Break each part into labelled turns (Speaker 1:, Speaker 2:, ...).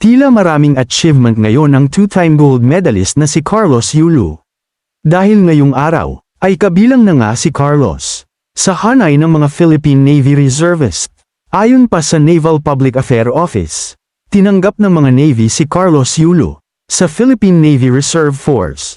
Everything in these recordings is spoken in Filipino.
Speaker 1: Tila maraming achievement ngayon ang two-time gold medalist na si Carlos Yulu. Dahil ngayong araw, ay kabilang na nga si Carlos sa hanay ng mga Philippine Navy Reservist. Ayon pa sa Naval Public Affair Office, tinanggap ng mga Navy si Carlos Yulu sa Philippine Navy Reserve Force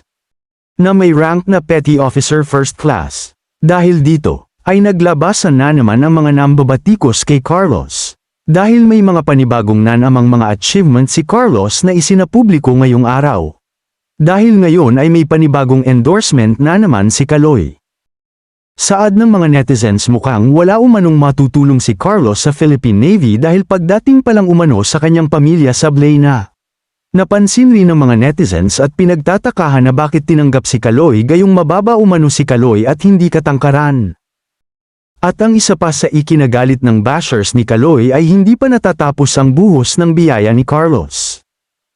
Speaker 1: na may rank na Petty Officer First Class. Dahil dito, ay naglabasan na naman ang mga nambabatikos kay Carlos. Dahil may mga panibagong nanamang mga achievement si Carlos na isinapubliko ngayong araw. Dahil ngayon ay may panibagong endorsement na naman si Kaloy. Saad ng mga netizens mukhang wala umanong matutulong si Carlos sa Philippine Navy dahil pagdating pa lang umano sa kanyang pamilya sablay na. Napansin rin ng mga netizens at pinagtatakahan na bakit tinanggap si Kaloy gayong mababa umano si Kaloy at hindi katangkaran. At ang isa pa sa ikinagalit ng bashers ni Kaloy ay hindi pa natatapos ang buhos ng biyaya ni Carlos.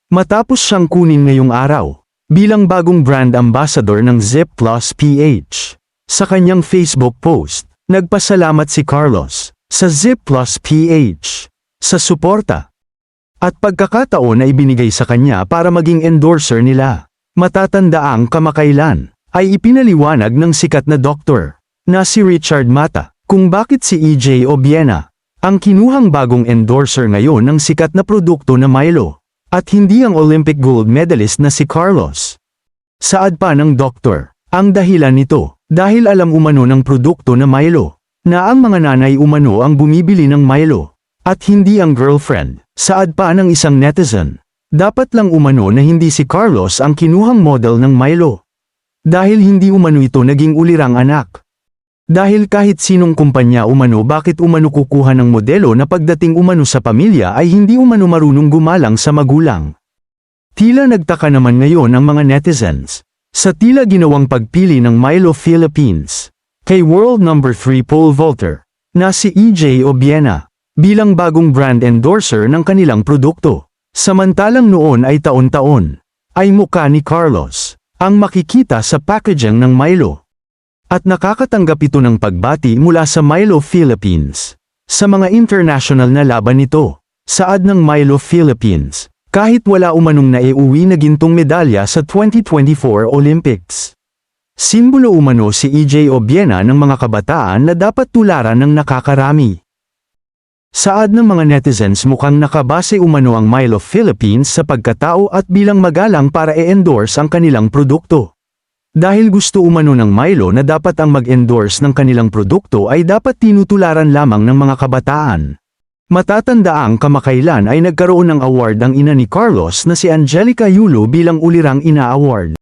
Speaker 1: Matapos siyang kunin ngayong araw, bilang bagong brand ambassador ng Zip Plus PH. Sa kanyang Facebook post, nagpasalamat si Carlos sa Zip Plus PH sa suporta at pagkakataon na ibinigay sa kanya para maging endorser nila. Matatandaang kamakailan ay ipinaliwanag ng sikat na doktor na si Richard Mata kung bakit si EJ Obiena ang kinuhang bagong endorser ngayon ng sikat na produkto na Milo at hindi ang Olympic gold medalist na si Carlos. Saad pa ng doktor, ang dahilan nito dahil alam umano ng produkto na Milo na ang mga nanay umano ang bumibili ng Milo at hindi ang girlfriend. Saad pa ng isang netizen, dapat lang umano na hindi si Carlos ang kinuhang model ng Milo. Dahil hindi umano ito naging ulirang anak. Dahil kahit sinong kumpanya umano bakit umano kukuha ng modelo na pagdating umano sa pamilya ay hindi umano marunong gumalang sa magulang. Tila nagtaka naman ngayon ang mga netizens sa tila ginawang pagpili ng Milo Philippines kay world number 3 pole vaulter na si EJ Obiena bilang bagong brand endorser ng kanilang produkto. Samantalang noon ay taon-taon ay mukha ni Carlos ang makikita sa packaging ng Milo. At nakakatanggap ito ng pagbati mula sa Milo Philippines. Sa mga international na laban nito, saad ng Milo Philippines, kahit wala umanong naiuwi na gintong medalya sa 2024 Olympics. Simbolo umano si EJ Obiena ng mga kabataan na dapat tularan ng nakakarami. Saad ng mga netizens mukhang nakabase umano ang Milo Philippines sa pagkatao at bilang magalang para i-endorse ang kanilang produkto. Dahil gusto umano ng Milo na dapat ang mag-endorse ng kanilang produkto ay dapat tinutularan lamang ng mga kabataan. Matatandaang kamakailan ay nagkaroon ng award ang ina ni Carlos na si Angelica Yulo bilang ulirang ina award.